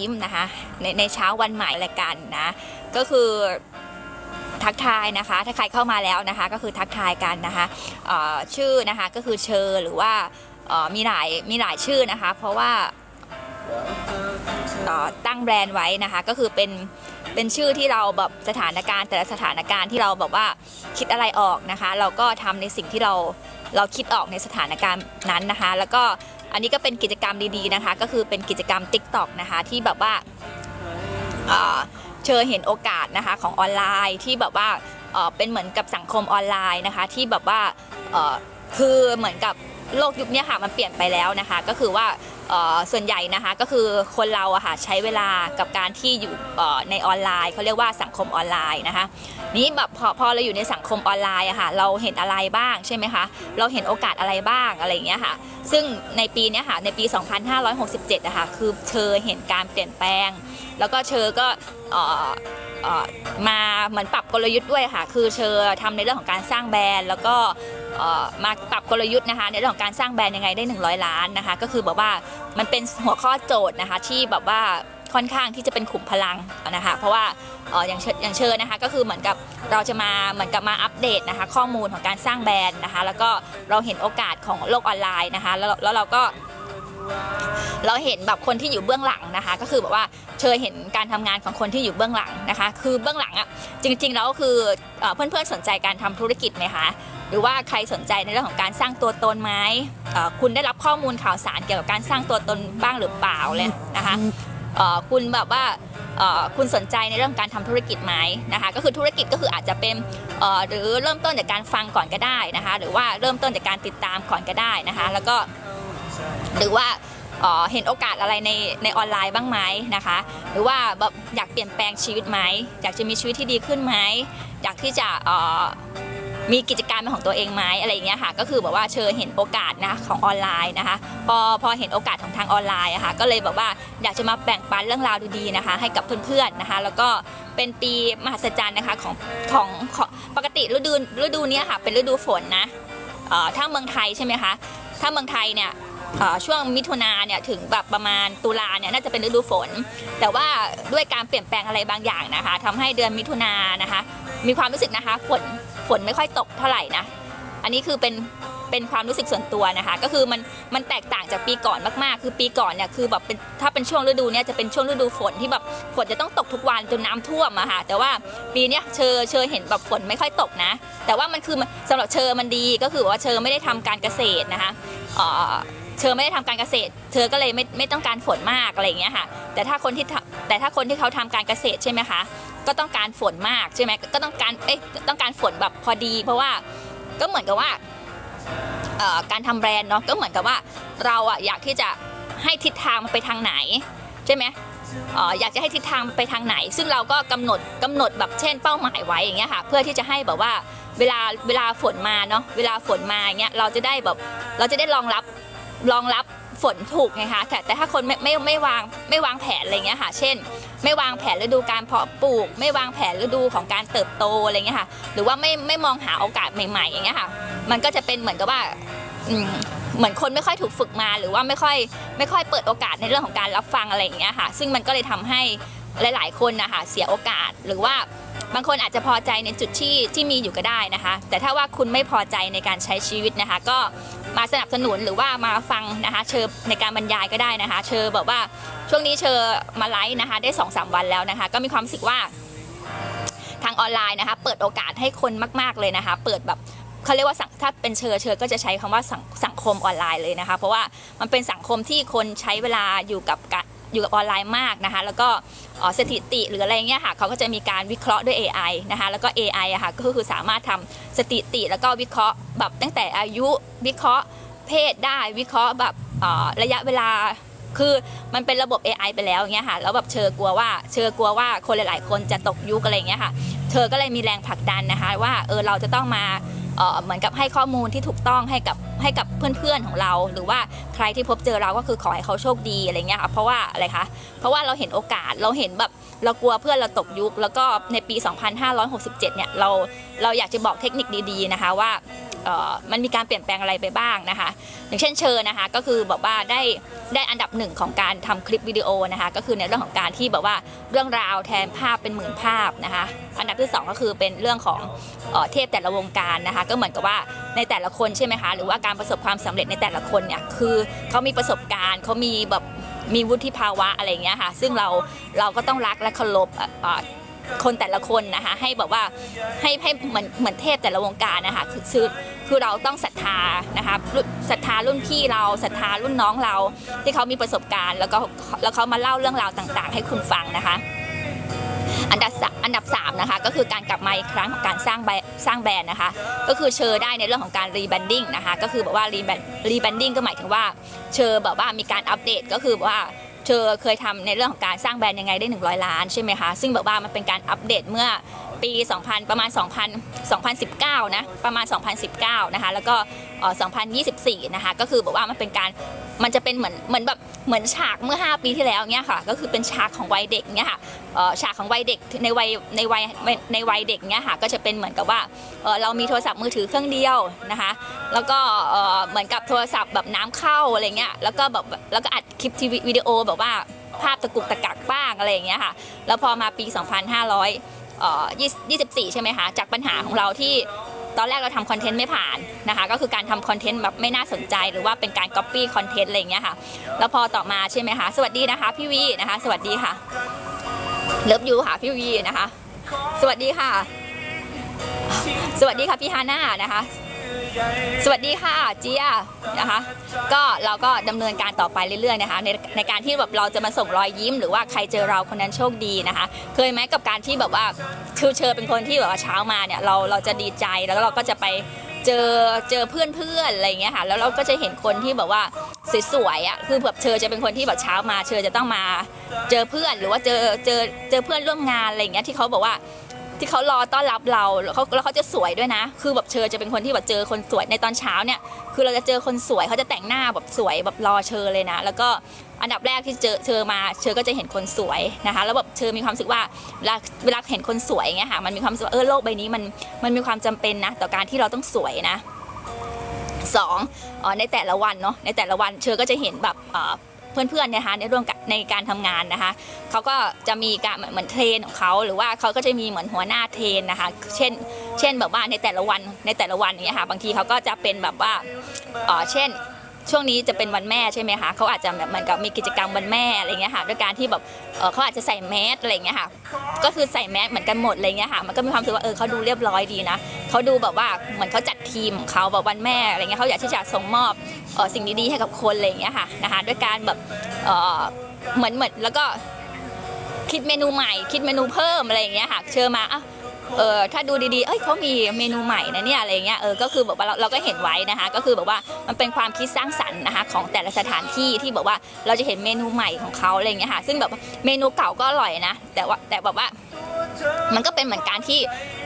ยิ้มนะคะในในเช้าวันใหม่ละกันนะก็คือทักทายนะคะ ถ้าใครเข้ามาแล้วนะคะ ก็คือทักทายกันนะคะชื่อนะคะก็คือเชอร์หรือว่ามีหลายมีหลายชื่อนะคะ เพราะว่าตั้งแบรนด์ไว้นะคะ ก็คือเป็นเป็นชื่อที่เราแบบสถานการณ์ แต่ละสถานการณ์ที่เราแบบว่าคิดอะไรออกนะคะ เราก็ทำในสิ่งที่เราเราคิดออกในสถานการณ์นั้นนะคะ แล้วก็ อันนี้ก็เป็นกิจกรรมดีๆนะคะ ก็คือเป็นกิจกรรม TikTok นะคะที่แบบว่าเชิญเห็นโอกาสนะคะของออนไลน์ที่แบบว่าเป็นเหมือนกับสังคมออนไลน์นะคะ ที่แบบว่าคือเหมือนกับโลกยุคนี้ค่ะมันเปลี่ยนไปแล้วนะคะ ก็คือว่า ส่วนใหญ่นะคะก็คือคนเราอะค่ะใช้เวลากับการที่อยู่ในออนไลน์เขาเรียกว่าสังคมออนไลน์นะคะนี้แบบพอพอเราอยู่ในสังคมออนไลน์อะค่ะเราเห็นอะไรบ้างใช่ไหมคะเราเห็นโอกาสอะไรบ้างอะไรอย่างเงี้ยค่ะซึ่งในปีเนี้ยค่ะในปี 2567อะค่ะคือเชอเห็นการเปลี่ยนแปลง แล้วก็เชอก็ มาเหมือนปรับกลยุทธ์ด้วยค่ะ คือเชอทำในเรื่องของการสร้างแบรนด์ แล้วก็มาปรับกลยุทธ์นะคะ ในเรื่องของการสร้างแบรนด์ยังไงได้ 100 ล้านนะคะ ก็คือแบบว่ามันเป็นหัวข้อโจทย์นะคะที่แบบว่าค่อนข้างที่จะเป็นขุมพลังนะคะ เพราะว่าอย่างเชอย่างเชิญนะคะก็คือเหมือนกับเราจะมาเหมือนกับมาอัปเดตนะคะ ข้อมูลของการสร้างแบรนด์นะคะ แล้วก็เราเห็นโอกาสของโลกออนไลน์นะคะ แล้วแล้วเราก็ เราเห็นแบบคนที่อยู่เบื้องหลังนะคะ ก็คือแบบว่าเชอเห็นการทำงานของคนที่อยู่เบื้องหลังนะคะ คือเบื้องหลังอะจริงๆแล้วก็คือเอ่อเพื่อนๆสนใจการทำธุรกิจไหมคะหรือว่าใครสนใจในเรื่องของการสร้างตัวตนไหมคุณได้รับข้อมูลข่าวสารเกี่ยวกับการสร้างตัวตนบ้างหรือเปล่าเลยนะคะคุณแบบว่าคุณสนใจในเรื่องการทำธุรกิจไหมนะคะ ก็คือธุรกิจก็คืออาจจะเป็นหรือเริ่มต้นจากการฟังก่อนก็ได้นะคะ หรือว่าเริ่มต้นจากการติดตามก่อนก็ได้นะคะ แล้วก็ หรือว่าเห็นโอกาสอะไรในในออนไลน์บ้างไหมนะคะ หรือว่าแบบอยากเปลี่ยนแปลงชีวิตไหมอยากจะมีชีวิตที่ดีขึ้นไหมอยากที่จะมีกิจการเป็นของตัวเองไหมอะไรอย่างเงี้ยค่ะ ก็คือแบบว่าเชิญเห็นโอกาสนะของออนไลน์นะคะ พอพอเห็นโอกาสของทางออนไลน์อะค่ะก็เลยแบบว่าอยากจะมาแบ่งปันเรื่องราวดีๆนะคะ ให้กับเพื่อนๆนะคะ แล้วก็เป็นปีมหัศจรรย์นะคะของของของปกติฤดูฤดูเนี้ยค่ะเป็นฤดูฝนนะถ้าเมืองไทยใช่ไหมคะถ้าเมืองไทยเนี่ย อ่อช่วงมิถุนาเนี่ยถึงแบบประมาณตุลาเนี่ยน่าจะเป็นฤดูฝน แต่ว่าด้วยการเปลี่ยนแปลงอะไรบางอย่างนะคะทำให้เดือนมิถุนานะคะ มีความรู้สึกนะคะฝนฝนไม่ค่อยตกเท่าไหร่นะ อันนี้คือเป็นเป็นความรู้สึกส่วนตัวนะคะ ก็คือมันมันแตกต่างจากปีก่อนมากๆ คือปีก่อนเนี่ยคือแบบเป็นถ้าเป็นช่วงฤดูเนี่ยจะเป็นช่วงฤดูฝนที่แบบฝนจะต้องตกทุกวันจนน้ำท่วมอะค่ะแต่ว่าปีเนี้ยเชอเชอเห็นแบบฝนไม่ค่อยตกนะ แต่ว่ามันคือมันสำหรับเชอมันดีก็คือว่าเชอไม่ได้ทำการเกษตรนะคะ เธอไม่ได้ทำการเกษตร เธอก็เลยไม่ไม่ต้องการฝนมากอะไรอย่างเงี้ยค่ะ แต่ถ้าคนที่ทำแต่ถ้าคนที่เขาทำการเกษตรใช่ไหมคะ ก็ต้องการฝนมากใช่ไหมก็ต้องการ เอ๊ะต้องการฝนแบบพอดี เพราะว่าก็เหมือนกับว่าเอ่อการทำแบรนด์เนาะ ก็เหมือนกับว่าเราอะอยากที่จะให้ทิศทางมันไปทางไหนใช่ไหม เอ่ออยากจะให้ทิศทางไปทางไหน ซึ่งเราก็กำหนดกำหนดแบบเช่นเป้าหมายไว้อย่างเงี้ยค่ะ เพื่อที่จะให้แบบว่าเวลาเวลาฝนมาเนาะเวลาฝนมาอย่างเงี้ยเราจะได้แบบเราจะได้รองรับ รองรับฝนถูกไงคะแต่แต่ถ้าคนไม่ไม่ไม่วางไม่วางแผนอะไรเงี้ยค่ะ เช่น ไม่วางแผนฤดูการเพาะปลูก ไม่วางแผนฤดูของการเติบโตอะไรเงี้ยค่ะ หรือว่าไม่ไม่มองหาโอกาสใหม่ๆอย่างเงี้ยค่ะ มันก็จะเป็นเหมือนกับว่าเหมือนคนไม่ค่อยถูกฝึกมาหรือว่าไม่ค่อยไม่ค่อยเปิดโอกาสในเรื่องของการรับฟังอะไรอย่างเงี้ยค่ะ ซึ่งมันก็เลยทำให้หลาย ๆ คนนะคะเสียโอกาสหรือว่าบางคนอาจจะพอใจในจุดที่ที่มีอยู่ก็ได้นะคะ แต่ถ้าว่าคุณไม่พอใจในการใช้ชีวิตนะคะ ก็ มาสนับสนุนหรือว่ามาฟังนะคะเชิญในการบรรยายก็ได้นะคะ เชิญแบบว่าช่วงนี้เชิญมาไลฟ์นะคะได้2อสวันแล้วนะคะ ก็มีความรู้สึกว่าทางออนไลน์นะคะ เปิดโอกาสให้คนมาก ๆเลยนะคะ เปิดแบบเขาเรียกว่าสังถ้าเป็นเชอเชอก็จะใช้คำว่าสังสังคมออนไลน์เลยนะคะ เพราะว่ามันเป็นสังคมที่คนใช้เวลาอยู่กับการ อยู่กับออนไลน์มากนะคะ แล้วก็สถิติหรืออะไรเงี้ยค่ะเขาก็จะมีการวิเคราะห์ด้วย AI นะคะ แล้วก็ AI อะค่ะก็คือสามารถทำสถิติแล้วก็วิเคราะห์แบบตั้งแต่อายุวิเคราะห์เพศได้วิเคราะห์แบบระยะเวลาคือมันเป็นระบบ AI ไปแล้วอย่างเงี้ยค่ะแล้วแบบเชอกลัวว่าเชอกลัวว่าคนหลาย ๆ คนจะตกยุคอะไรเงี้ยค่ะ เธอก็เลยมีแรงผลักดันนะคะ ว่าเออเราจะต้องมา เหมือนกับให้ข้อมูลที่ถูกต้องให้กับให้กับเพื่อนๆของเรา หรือว่าใครที่พบเจอเราก็คือขอให้เขาโชคดีอะไรเงี้ยค่ะเพราะว่าอะไรคะเพราะว่าเราเห็นโอกาสเราเห็นแบบเรากลัวเพื่อนเราตกยุค แล้วก็ในปี 2567 เนี่ยเราเราอยากจะบอกเทคนิคดีๆนะคะว่า มันมีการเปลี่ยนแปลงอะไรไปบ้างนะคะ อย่างเช่นเชิญนะคะ ก็คือแบบว่าได้ได้อันดับหนึ่งของการทำคลิปวิดีโอนะคะ ก็คือในเรื่องของการที่แบบว่าเรื่องราวแทนภาพเป็นหมื่นภาพนะคะ อันดับที่สองก็คือเป็นเรื่องของเออเทพแต่ละวงการนะคะ ก็เหมือนกับว่าในแต่ละคนใช่ไหมคะ หรือว่าการประสบความสำเร็จในแต่ละคนเนี่ย คือเขามีประสบการณ์เขามีแบบมีวุฒิภาวะอะไรอย่างเงี้ยค่ะ ซึ่งเราเราก็ต้องรักและเคารพ คนแต่ละคนนะคะให้แบบว่าให้ให้เหมือนเหมือนเทพแต่ละวงการนะคะคือคือคือเราต้องศรัทธานะคะศรัทธารุ่นพี่เราศรัทธารุ่นน้องเรา ที่เขามีประสบการณ์ แล้วก็แล้วเขามาเล่าเรื่องราวต่าง ๆ ให้คุณฟังนะคะ อันดับสามอันดับสามนะคะก็คือการกลับมาอีกครั้งของการสร้างแบรนด์สร้างแบรนด์นะคะ ก็คือเชอได้ในเรื่องของการรีแบรนดิ้งนะคะก็คือแบบว่ารีแบรนรีแบรนดิ้งก็หมายถึงว่าเชอแบบว่ามีการอัปเดตก็คือว่า เธอเคยทำในเรื่องของการสร้างแบรนด์ยังไงได้ 100 ล้านใช่ไหมคะ ซึ่งแบบว่ามันเป็นการอัปเดตเมื่อ ปี 2000 ประมาณ 2000 2019 นะ ประมาณ 2019 นะคะ แล้วก็เอ่อ2024 นะคะ ก็คือแบบว่ามันเป็นการ มันจะเป็นเหมือน เหมือนแบบ เหมือนฉากเมื่อ 5 ปีที่แล้วเนี่ยค่ะ ก็คือเป็นฉากของวัยเด็กเนี่ยค่ะฉากของวัยเด็กในวัย ในวัย ในวัยเด็กเนี่ยค่ะ ก็จะเป็นเหมือนกับว่าเรามีโทรศัพท์มือถือเครื่องเดียวนะคะ แล้วก็เหมือนกับโทรศัพท์แบบน้ำเข้าอะไรเงี้ย แล้วก็แบบ แล้วก็อัดคลิปทีวีวิดีโอแบบว่าภาพตะกุกตะกักบ้างอะไรอย่างเงี้ยค่ะ แล้วพอมาปี 2500เอ่อ 24 ใช่ไหมคะจากปัญหาของเราที่ตอนแรกเราทำคอนเทนต์ไม่ผ่านนะคะก็คือการทำคอนเทนต์แบบไม่น่าสนใจ หรือว่าเป็นการก๊อปปี้คอนเทนต์อะไรอย่างเงี้ยค่ะแล้วพอต่อมาใช่ไหมคะสวัสดีนะคะพี่วีนะคะสวัสดีค่ะเลิฟยูค่ะพี่วีนะคะ สวัสดีค่ะ สวัสดีค่ะพี่ฮาน่านะคะ สวัสดีค่ะเจียนะคะ ก็เราก็ดำเนินการต่อไปเรื่อยๆนะคะในในการที่แบบเราจะมาส่งรอยยิ้ม หรือว่าใครเจอเราคนนั้นโชคดีนะคะ เคยไหมกับการที่แบบว่าคือเชอเป็นคนที่แบบว่าเช้ามาเนี่ยเราเราจะดีใจแล้วเราก็จะไปเจอเจอเพื่อนเพื่อนๆอะไรเงี้ยค่ะแล้วเราก็จะเห็นคนที่แบบว่าสวยๆอะคือแบบเชอจะเป็นคนที่แบบเช้ามาเชอจะต้องมาเจอเพื่อนหรือว่าเจอเจอเจอเพื่อนร่วมงานอะไรเงี้ยที่เขาบอกว่า ที่เขารอต้อนรับเราแล้วเขาแล้วเขาจะสวยด้วยนะ คือแบบเชอจะเป็นคนที่แบบเจอคนสวยในตอนเช้าเนี่ย คือเราจะเจอคนสวยเขาจะแต่งหน้าแบบสวยแบบรอเชอเลยนะ แล้วก็อันดับแรกที่เจอเชอมาเชอก็จะเห็นคนสวยนะคะ แล้วแบบเชอมีความรู้สึกว่าเวลาเวลาเห็นคนสวยอย่างเงี้ยค่ะ มันมีความรู้สึกว่าเออโลกใบนี้มันมันมีความจำเป็นนะต่อการที่เราต้องสวยนะสองเอ่อในแต่ละวันเนาะในแต่ละวันเชอก็จะเห็นแบบ เพื่อนๆเนยนะคะในร่วมในการทำงานนะคะเขาก็จะมีการเหมือนเทรนของเขาหรือว่าเขาก็จะมีเหมือนหัวหน้าเทรนนะคะ เช่น เช่นแบบว่าในแต่ละวันในแต่ละวันอย่างเงี้ยค่ะบางทีเขาก็จะเป็นแบบว่าอ่อเช่น ช่วงนี้จะเป็นวันแม่ใช่ไหมคะเขาอาจจะแบบเหมือนกับมีกิจกรรมวันแม่อะไรเงี้ยค่ะด้วยการที่แบบเอ่อเขาอาจจะใส่แมสอะไรเงี้ยค่ะก็คือใส่แมสเหมือนกันหมดอะไรเงี้ยค่ะมันก็มีความรู้สึกว่าเออเขาดูเรียบร้อยดีนะเขาดูแบบว่าเหมือนเขาจัดทีมของเขาแบบวันแม่อะไรเงี้ยเขาอยากที่จะส่งมอบเออสิ่งดีๆให้กับคนอะไรเงี้ยค่ะนะคะด้วยการแบบเออเหมือนเหมือนแล้วก็คิดเมนูใหม่ คิดเมนูเพิ่มอะไรอย่างเงี้ยค่ะเชิญมาอะ เออถ้าดูดีๆ เอ้ยเขามีเมนูใหม่นะเนี่ยอะไรเงี้ย เออ ก็คือแบบว่าเราเราก็เห็นไว้นะคะ ก็คือแบบว่ามันเป็นความคิดสร้างสรรค์นะคะของแต่ละสถานที่ที่แบบว่าเราจะเห็นเมนูใหม่ของเขาอะไรเงี้ยค่ะ ซึ่งแบบเมนูเก่าก็อร่อยนะ แต่ว่าแต่แบบว่ามันก็เป็นเหมือนการที่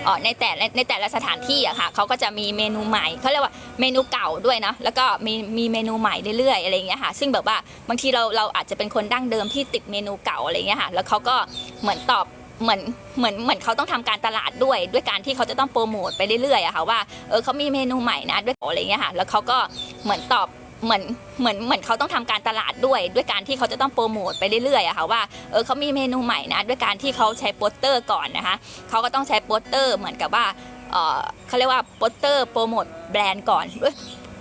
เออในแต่ในแต่ละสถานที่อะค่ะเขาก็จะมีเมนูใหม่เขาเรียกว่าเมนูเก่าด้วยนะแล้วก็มีมีเมนูใหม่เรื่อยๆอะไรเงี้ยค่ะ ซึ่งแบบว่าบางทีเราเราอาจจะเป็นคนดั้งเดิมที่ติดเมนูเก่าอะไรเงี้ยค่ะ แล้วเขาก็เหมือนตอบ เหมือนเหมือนเหมือนเขาต้องทำการตลาดด้วย ด้วยการที่เขาจะต้องโปรโมทไปเรื่อยๆอะค่ะว่าเออเขามีเมนูใหม่นะด้วยอะไรเงี้ยค่ะแล้วเขาก็เหมือนตอบเหมือนเหมือนเหมือนเขาต้องทำการตลาดด้วย ด้วยการที่เขาจะต้องโปรโมทไปเรื่อยๆอะค่ะว่าเออเขามีเมนูใหม่นะด้วยการที่เขาใช้โปสเตอร์ก่อนนะคะเขาก็ต้องใช้โปสเตอร์เหมือนกับว่าเออเขาเรียกว่าโปสเตอร์โปรโมทแบรนด์ก่อน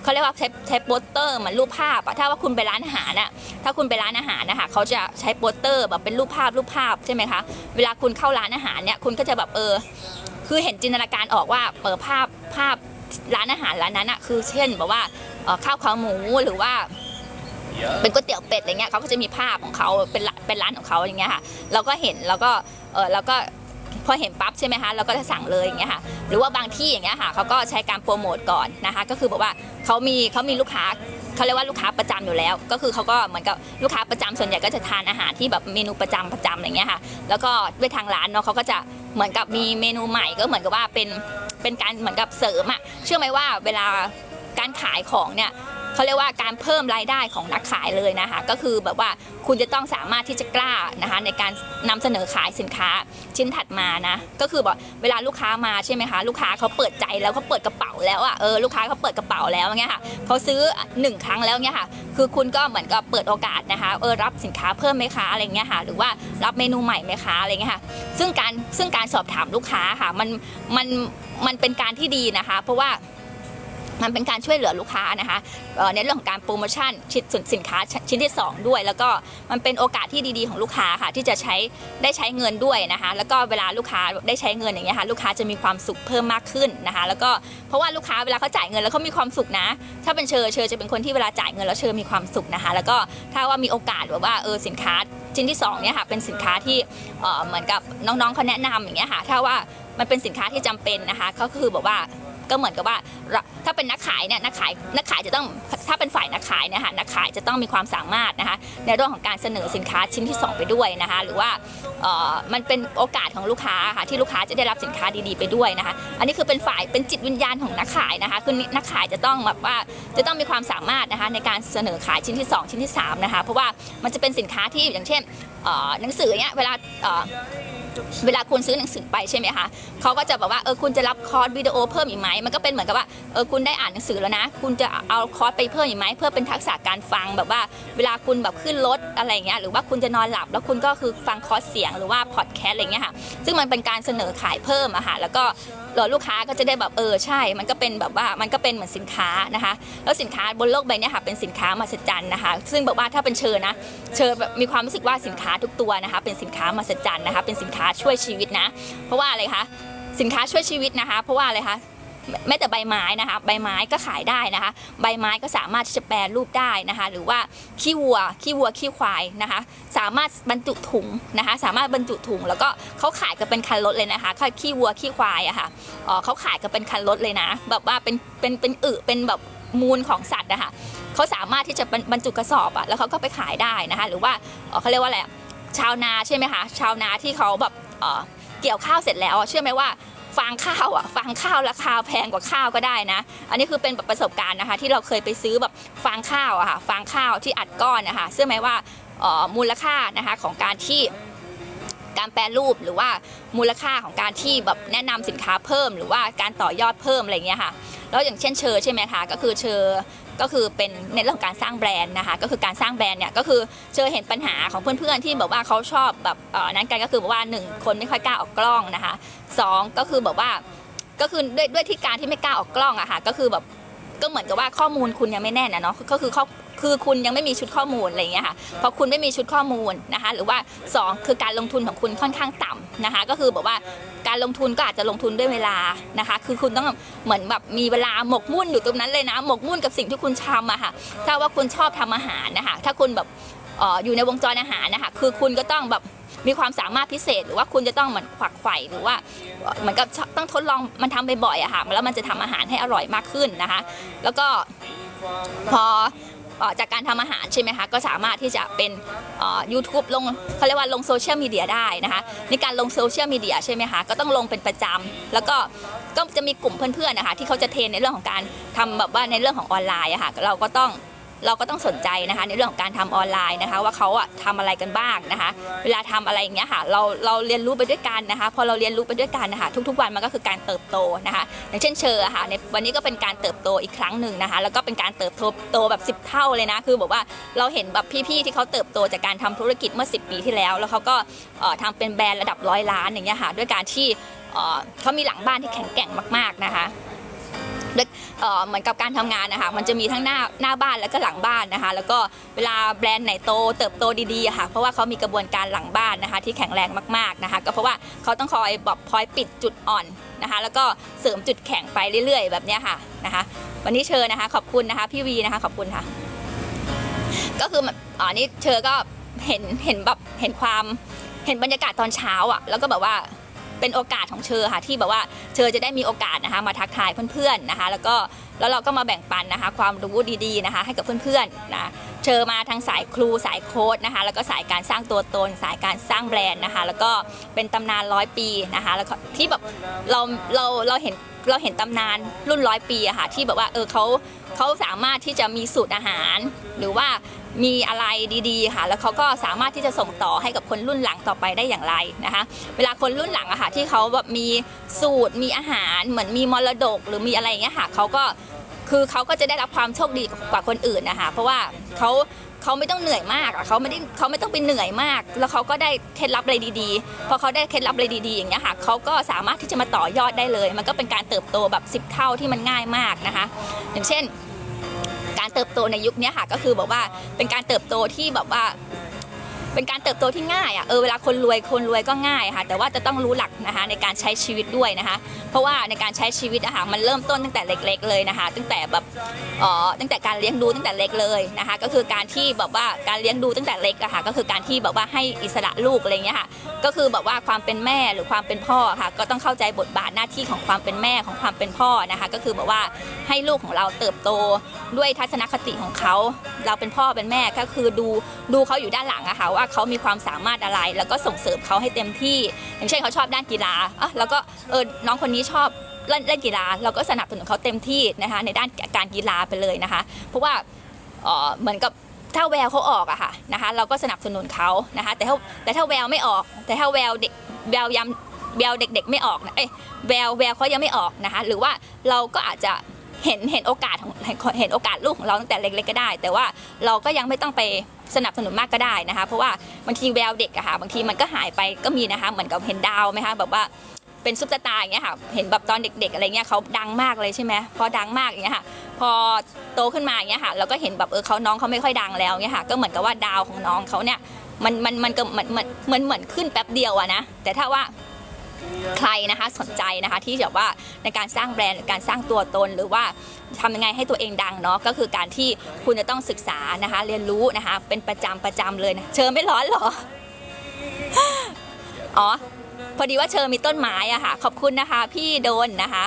เขาเรียกว่าใช้ใช้โปสเตอร์มือนรูปภาพอะถ้าว่าคุณไปร้านอาหารอะถ้าคุณไปร้านอาหารนะคะเขาจะใช้โปสเตอร์แบบเป็นรูปภาพรูปภาพใช่ไหมคะเวลาคุณเข้าร้านอาหารเนี่ยคุณก็จะแบบเออคือเห็นจินตนาการออกว่าเปิดภาพภาพร้านอาหารร้านนั้นอะคือเช่นแบบว่าข้าวขาหมูหรือว่าเป็นก๋วยเตี๋ยวเป็ดอะไรเงี้ยเขาก็จะมีภาพของเขาเป็นร้านเป็นร้านของเขาอย่างเงี้ยค่ะเราก็เห็นแล้วก็เออแล้วก็ พอเห็นปั๊บใช่ไหมคะเราก็จะสั่งเลยอย่างเงี้ยค่ะหรือว่าบางที่อย่างเงี้ยค่ะเขาก็ใช้การโปรโมทก่อนนะคะ ก็คือแบบว่าเขามีเขามีลูกค้าเขาเรียกว่าลูกค้าประจำอยู่แล้ว ก็คือเขาก็เหมือนกับลูกค้าประจำส่วนใหญ่ก็จะทานอาหารที่แบบเมนูประจำประจำอะไรเงี้ยค่ะ แล้วก็ด้วยทางร้านเนาะเขาก็จะเหมือนกับมีเมนูใหม่ก็เหมือนกับว่าเป็นเป็นการเหมือนกับเสริมอะเชื่อไหมว่าเวลาการขายของเนี่ย เขาเรียกว่าการเพิ่มรายได้ของนักขายเลยนะคะ ก็คือแบบว่าคุณจะต้องสามารถที่จะกล้านะคะในการนำเสนอขายสินค้าชิ้นถัดมานะก็คือแบบเวลาลูกค้ามาใช่ไหมคะลูกค้าเขาเปิดใจแล้วเขาเปิดกระเป๋าแล้วอะเออลูกค้าเขาเปิดกระเป๋าแล้วเงี้ยค่ะเขาซื้อหนึ่งครั้งแล้วเงี้ยค่ะคือคุณก็เหมือนกับเปิดโอกาสนะคะเออรับสินค้าเพิ่มไหมคะอะไรเงี้ยค่ะหรือว่ารับเมนูใหม่ไหมคะอะไรเงี้ยค่ะซึ่งการซึ่งการสอบถามลูกค้าค่ะมันมันมันเป็นการที่ดีนะคะ เพราะว่า มันเป็นการช่วยเหลือลูกค้านะคะเอ่อในเรื่องของการโปรโมชั่นชิ้นสินค้าชิ้นที่ 2 ด้วย แล้วก็มันเป็นโอกาสที่ดีๆของลูกค้าค่ะ ที่จะใช้ได้ใช้เงินด้วยนะคะ แล้วก็เวลาลูกค้าได้ใช้เงินอย่างเงี้ยค่ะลูกค้าจะมีความสุขเพิ่มมากขึ้นนะคะ แล้วก็เพราะว่าลูกค้าเวลาเขาจ่ายเงินแล้วเขามีความสุขนะ ถ้าเป็นเชอเชอจะเป็นคนที่เวลาจ่ายเงินแล้วเชอมีความสุขนะคะ แล้วก็ถ้าว่ามีโอกาสแบบว่าเออสินค้าชิ้นที่สองเนี่ยค่ะเป็นสินค้าที่เออเหมือนกับน้องๆเขาแนะนำอย่างเงี้ยค่ะถ้าว่ามันเป็นสินค้าที่จำเป็นนะคะก็คือแบบว่า ก็เหมือนกับว่าถ้าเป็นนักขายเนี่ยนักขายนักขายจะต้องถ้าเป็นฝ่ายนักขายเนี่ยค่ะนักขายจะต้องมีความสามารถนะคะในเรื่องของการเสนอสินค้าชิ้นที่สองไปด้วยนะคะหรือว่ามันเป็นโอกาสของลูกค้าค่ะที่ลูกค้าจะได้รับสินค้าดีๆไปด้วยนะคะ อันนี้คือเป็นฝ่ายเป็นจิตวิญญาณของนักขายนะคะคือนักขายจะต้องแบบว่าจะต้องมีความสามารถนะคะในการเสนอขายชิ้นที่ 2 ชิ้นที่3นะคะเพราะว่ามันจะเป็นสินค้าที่อย่างเช่นหนังสือเนี้ยเวลา เวลาคุณซื้อหนังสือไปใช่ไหมคะเขาก็จะแบบว่าเออคุณจะรับคอร์สวิดีโอเพิ่มอีกไหมมันก็เป็นเหมือนกับว่าเออคุณได้อ่านหนังสือแล้วนะ คุณจะเอาคอร์สไปเพิ่มอีกไหมเพื่อเป็นทักษะการฟังแบบว่า เวลาคุณแบบขึ้นรถอะไรเงี้ยหรือว่าคุณจะนอนหลับแล้วคุณก็คือฟังคอร์สเสียงหรือว่าพอดแคสต์อะไรเงี้ยค่ะซึ่งมันเป็นการเสนอขายเพิ่มอะค่ะแล้วก็ หลอลูกค้าก็จะได้แบบเออใช่ มันก็เป็นแบบว่ามันก็เป็นเหมือนสินค้านะคะ แล้วสินค้าบนโลกใบนี้ค่ะเป็นสินค้ามหัศจรรย์นะคะ ซึ่งแบบว่าถ้าเป็นเชิญนะเชอแบบมีความรู้สึกว่าสินค้าทุกตัวนะคะ เป็นสินค้ามหัศจรรย์นะคะ เป็นสินค้าช่วยชีวิตนะ เพราะว่าอะไรคะสินค้าช่วยชีวิตนะคะ เพราะว่าอะไรคะ แม้แต่ใบไม้นะคะใบไม้ก็ขายได้นะคะ ใบไม้ก็สามารถที่จะแปรรูปได้นะคะ หรือว่าขี้วัวขี้วัวขี้ควายนะคะ สามารถบรรจุถุงนะคะ สามารถบรรจุถุง แล้วก็เขาขายกันเป็นคันรถเลยนะคะขี้วัวขี้ควายอะค่ะเอ่อเขาขายกันเป็นคันรถเลยนะ แบบว่าเป็นเป็นเป็นอึเป็นแบบมูลของสัตว์อะคะเขาสามารถที่จะบรรจุกระสอบอะแล้วเขาก็ไปขายได้นะคะ หรือว่าเขาเรียกว่าอะไรชาวนาใช่ไหมคะชาวนาที่เขาแบบเกี่ยวข้าวเสร็จแล้วเชื่อไหมว่า ฟางข้าวอะฟางข้าวราคาแพงกว่าข้าวก็ได้นะ อันนี้คือเป็นแบบประสบการณ์นะคะ ที่เราเคยไปซื้อแบบฟางข้าวอะค่ะฟางข้าวที่อัดก้อนนะคะเชื่อไหมว่าอ่อมูลค่านะคะของการที่ การแปรรูปหรือว่ามูลค่าของการที่แบบแนะนำสินค้าเพิ่ม หรือว่าการต่อยอดเพิ่มอะไรเงี้ยค่ะแล้วอย่างเช่นเชอใช่ไหมคะก็คือเชอก็คือเป็นในเรื่องของการสร้างแบรนด์นะคะ ก็คือการสร้างแบรนด์เนี่ยก็คือเชอเห็นปัญหาของเพื่อนๆที่แบบว่าเขาชอบแบบเออนั้นกันก็คือแบบว่าหนึ่งคนไม่ค่อยกล้าออกกล้องนะคะสองก็คือแบบว่าก็คือด้วยด้วยที่การที่ไม่กล้าออกกล้องอะค่ะก็คือแบบก็เหมือนกับว่าข้อมูลคุณยังไม่แน่นนะเนาะก็คือข้อ คือคุณยังไม่มีชุดข้อมูลอะไรอย่างเงี้ยค่ะเพอคุณไม่มีชุดข้อมูลนะคะหรือว่าสองคือการลงทุนของคุณค่อนข้างต่ำนะคะ ก็คือแบบว่าการลงทุนก็อาจจะลงทุนด้วยเวลานะคะ คือคุณต้องเหมือนแบบมีเวลาหมกมุ่นอยู่ตรงนั้นเลยนะ หมกมุ่นกับสิ่งที่คุณทำอะค่ะ ถ้าว่าคุณชอบทำอาหารนะคะ ถ้าคุณแบบอออยู่ในวงจรอาหารนะคะ คือคุณก็ต้องแบบมีความสามารถพิเศษ หรือว่าคุณจะต้องเหมือนขวักไข่หรือว่าเหมือนกับต้องทดลองมันทำบ่อยๆอะค่ะ แล้วมันจะทำอาหารให้อร่อยมากขึ้นนะคะ แล้วก็พอ จากการทำอาหารใช่ไหมคะก็สามารถที่จะเป็นยูทูบลงเขาเรียกว่าลงโซเชียลมีเดียได้นะคะในการลงโซเชียลมีเดียใช่ไหมคะก็ต้องลงเป็นประจำแล้วก็ก็จะมีกลุ่มเพื่อนๆนะคะที่เขาจะเทรนในเรื่องของการทำแบบว่าในเรื่องของออนไลน์อะค่ะเราก็ต้อง เราก็ต้องสนใจนะคะในเรื่องของการทำออนไลน์นะคะ ว่าเขาอะทำอะไรกันบ้างนะคะ เวลาทำอะไรอย่างเงี้ยค่ะเราเราเรียนรู้ไปด้วยกันนะคะ พอเราเรียนรู้ไปด้วยกันนะคะ ทุกๆวันมันก็คือการเติบโตนะคะ อย่างเช่นเชอร์ค่ะในวันนี้ก็เป็นการเติบโตอีกครั้งหนึ่งนะคะ แล้วก็เป็นการเติบโตโตแบบ10 เท่าเลยนะคือแบบว่าเราเห็นแบบพี่ๆที่เขาเติบโตจากการทำธุรกิจเมื่อ 10 ปีที่แล้ว แล้วเขาก็เอ่อทำเป็นแบรนด์ระดับร้อยล้านอย่างเงี้ยค่ะด้วยการที่เขามีหลังบ้านที่แข็งแกร่งมาก ๆนะคะ และเอ่อเหมือนกับการทำงานนะคะมันจะมีทั้งหน้าหน้าบ้านแล้วก็หลังบ้านนะคะ แล้วก็เวลาแบรนด์ไหนโตเติบโตดีๆอะค่ะเพราะว่าเขามีกระบวนการหลังบ้านนะคะ ที่แข็งแรงมากๆนะคะ ก็เพราะว่าเขาต้องคอยบอกคอยปิดจุดอ่อนนะคะ แล้วก็เสริมจุดแข็งไปเรื่อย ๆ แบบเนี้ยค่ะนะคะ วันนี้เชิญนะคะ ขอบคุณนะคะพี่วีนะคะขอบคุณค่ะ ก็คือแบบอ๋อนี่เชอก็เห็นเห็นแบบเห็นความเห็นบรรยากาศตอนเช้าอะ แล้วก็แบบว่า เป็นโอกาสของเชอค่ะที่แบบว่าเชอจะได้มีโอกาสนะคะมาทักทายเพื่อนๆนะคะ แล้วก็แล้วเราก็มาแบ่งปันนะคะ ความรู้ดีๆนะคะ ให้กับเพื่อนๆนะเชอมาทางสายครูสายโค้ดนะคะ แล้วก็สายการสร้างตัวตน สายการสร้างแบรนด์นะคะ แล้วก็เป็นตำนานร้อยปีนะคะ แล้วที่แบบเราเราเราเห็นเราเห็นตำนานรุ่นร้อยปีอะค่ะที่แบบว่าเออเขาเขาสามารถที่จะมีสูตรอาหาร หรือว่า มีอะไรดีๆค่ะ แล้วเขาก็สามารถที่จะส่งต่อให้กับคนรุ่นหลังต่อไปได้อย่างไรนะคะ เวลาคนรุ่นหลังอะค่ะที่เขาแบบมีสูตรมีอาหารเหมือนมีมรดก หรือมีอะไรอย่างเงี้ยค่ะเขาก็คือเขาก็จะได้รับความโชคดีกว่าคนอื่นนะคะเพราะว่าเขาเขาไม่ต้องเหนื่อยมากอะเขาไม่ได้เขาไม่ต้องไปเหนื่อยมาก แล้วเขาก็ได้เคล็ดลับอะไรดีๆ พอเขาได้เคล็ดลับอะไรดีๆอย่างเงี้ยค่ะเขาก็สามารถที่จะมาต่อยอดได้เลย มันก็เป็นการเติบโตแบบ 10 เท่าที่มันง่ายมากนะคะ อย่างเช่น การเติบโตในยุคนี้ค่ะก็คือแบบว่าเป็นการเติบโตที่แบบว่า เป็นการเติบโตที่ง่ายอะเออเวลาคนรวยคนรวยก็ง่ายค่ะ แต่ว่าจะต้องรู้หลักนะคะในการใช้ชีวิตด้วยนะคะ เพราะว่าในการใช้ชีวิตอะคะมันเริ่มต้นตั้งแต่เล็ก ๆ เลยนะคะ ตั้งแต่แบบอ๋อตั้งแต่การเลี้ยงดูตั้งแต่เล็กเลยนะคะ ก็คือการที่แบบว่าการเลี้ยงดูตั้งแต่เล็กอะค่ะก็คือการที่แบบว่าให้อิสระลูกอะไรเงี้ยค่ะก็คือแบบว่าความเป็นแม่หรือความเป็นพ่อค่ะ ก็ต้องเข้าใจบทบาทหน้าที่ของความเป็นแม่ของความเป็นพ่อนะคะ ก็คือแบบว่าให้ลูกของเราเติบโตด้วยทัศนคติของเขา เราเป็นพ่อเป็นแม่ก็คือดูดูเขาอยู่ด้านหลังอะค่ะว่าเขามีความสามารถอะไร แล้วก็ส่งเสริมเขาให้เต็มที่ อย่างเช่นเขาชอบด้านกีฬาอะแล้วก็เออน้องคนนี้ชอบเล่นเล่นกีฬา เราก็สนับสนุนเขาเต็มที่นะคะในด้านการกีฬาไปเลยนะคะ เพราะว่าเออเหมือนกับถ้าแววเขาออกอะค่ะนะคะเราก็สนับสนุนเขานะคะแต่ถ้าแต่ถ้าแววไม่ออก แต่ถ้าแววเด็กแววยำแววเด็กๆไม่ออกนะเอ้ยแววแววเขายังไม่ออกนะคะหรือว่าเราก็อาจจะ เห็นเห็นโอกาสของเห็นโอกาสลูกของเราตั้งแต่เล็กๆก็ได้ แต่ว่าเราก็ยังไม่ต้องไปสนับสนุนมากก็ได้นะคะ เพราะว่าบางทีแววเด็กอะค่ะบางทีมันก็หายไปก็มีนะคะ เหมือนกับเห็นดาวไหมคะแบบว่าเป็นซุปตาร์อย่างเงี้ยค่ะเห็นแบบตอนเด็ก ๆ อะไรเงี้ยเขาดังมากเลยใช่ไหมพอดังมากอย่างเงี้ยค่ะพอโตขึ้นมาอย่างเงี้ยค่ะเราก็เห็นแบบเออเขาน้องเขาไม่ค่อยดังแล้วเงี้ยค่ะก็เหมือนกับว่าดาวของน้องเขาเนี่ยมันมันมันก็เหมือนเหมือนเหมือนเหมือนขึ้นแป๊บเดียวอะนะแต่ถ้าว่า ใครนะคะสนใจนะคะที่แบบว่าในการสร้างแบรนด์หรือการสร้างตัวตน หรือว่าทำยังไงให้ตัวเองดังเนาะก็คือการที่คุณจะต้องศึกษานะคะ เรียนรู้นะคะ เป็นประจำประจำเลยนะเชิญไม่ร้อนหรออ๋อพอดีว่าเชอมีต้นไม้อะค่ะ ขอบคุณนะคะ พี่โดนนะคะ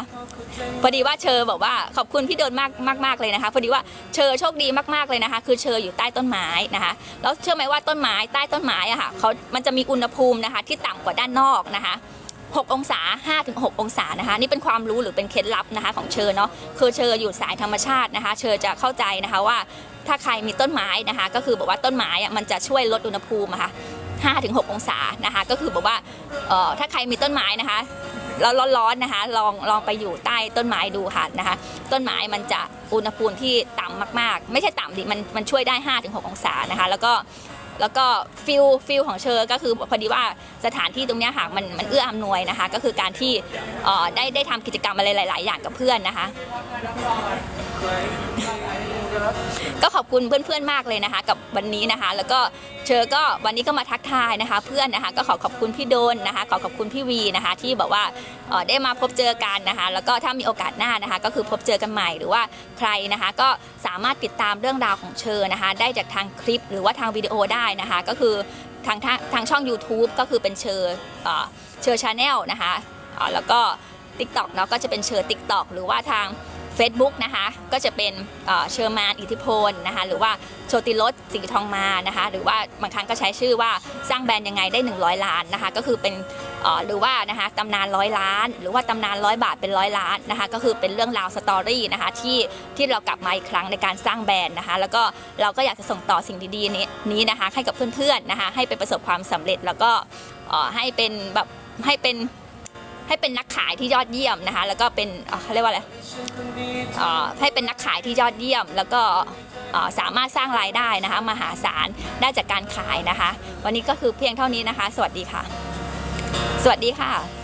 พอดีว่าเชอบอกว่าขอบคุณพี่โดนมากมากมากเลยนะคะ พอดีว่าเชอโชคดีมากๆเลยนะคะ คือเชออยู่ใต้ต้นไม้นะคะ แล้วเชื่อไหมว่าต้นไม้ใต้ต้นไม้อะค่ะเขามันจะมีอุณหภูมินะคะ ที่ต่ำกว่าด้านนอกนะคะ 6 องศา5ถึง6องศานะคะ นี่เป็นความรู้หรือเป็นเคล็ดลับนะคะของเชอเนาะคือเชออยู่สายธรรมชาตินะคะ เชอจะเข้าใจนะคะว่าถ้าใครมีต้นไม้นะคะ ก็คือบอกว่าต้นไม้มันจะช่วยลดอุณหภูมิะค่ะ5ถึง6องศานะคะ ก็คือบอกว่าออถ้าใครมีต้นไม้นะคะแล้วร้อนๆนะคะ ลองลองไปอยู่ใต้ต้นไม้ดูค่ะนะคะ ต้นไม้มันจะอุณหภูมิที่ต่ำมากๆ ไม่ใช่ต่ำดิมันมันช่วยได้ 5-6 องศานะคะ แล้วก็ แล้วก็ฟิลฟิลของเชอก็คือพอดีว่าสถานที่ตรงนี้ค่ะมันมันเอื้ออำนวยนะคะ ก็คือการที่ได้ได้ทำกิจกรรมอะไรหลาย ๆ อย่างกับเพื่อนนะคะ ก็ขอบคุณเพื่อนๆมากเลยนะคะ กับวันนี้นะคะ แล้วก็เชอก็วันนี้ก็มาทักทายนะคะ เพื่อนนะคะก็ขอขอบคุณพี่โดนนะคะ ขอขอบคุณพี่วีนะคะ ที่แบบว่าเอ่อได้มาพบเจอกันนะคะ แล้วก็ถ้ามีโอกาสหน้านะคะ ก็คือพบเจอกันใหม่หรือว่าใครนะคะ ก็สามารถติดตามเรื่องราวของเชอนะคะ ได้จากทางคลิปหรือว่าทางวิดีโอได้นะคะ ก็คือทางทางทางช่อง YouTube ก็คือเป็นเชอเอ่อเชอชาแนลนะคะเอ่อแล้วก็ TikTok เนาะก็จะเป็นเชอ TikTok หรือว่าทาง Facebook นะคะก็จะเป็นเชอร์มานอิทธิพลนะคะหรือว่าโชติรสสีทองมานะคะหรือว่าบางครั้งก็ใช้ชื่อว่าสร้างแบรนด์ยังไงได้ 100 ล้านนะคะก็คือเป็นหรือว่านะคะตำนานร้อยล้าน หรือว่าตำนานร้อยบาทเป็นร้อยล้านนะคะก็คือเป็นเรื่องราวสตอรี่นะคะที่ที่เรากลับมาอีกครั้งในการสร้างแบรนด์นะคะแล้วก็เราก็อยากจะส่งต่อสิ่งดีๆนี้นี้นะคะให้กับเพื่อนๆนะคะให้ไปประสบความสำเร็จแล้วก็ให้เป็นแบบให้เป็น ให้เป็นนักขายที่ยอดเยี่ยมนะคะ แล้วก็เป็นเขาเรียกว่าอะไรให้เป็นนักขายที่ยอดเยี่ยม แล้วก็สามารถสร้างรายได้นะคะมหาศาลได้จากการขายนะคะ วันนี้ก็คือเพียงเท่านี้นะคะ สวัสดีค่ะ สวัสดีค่ะ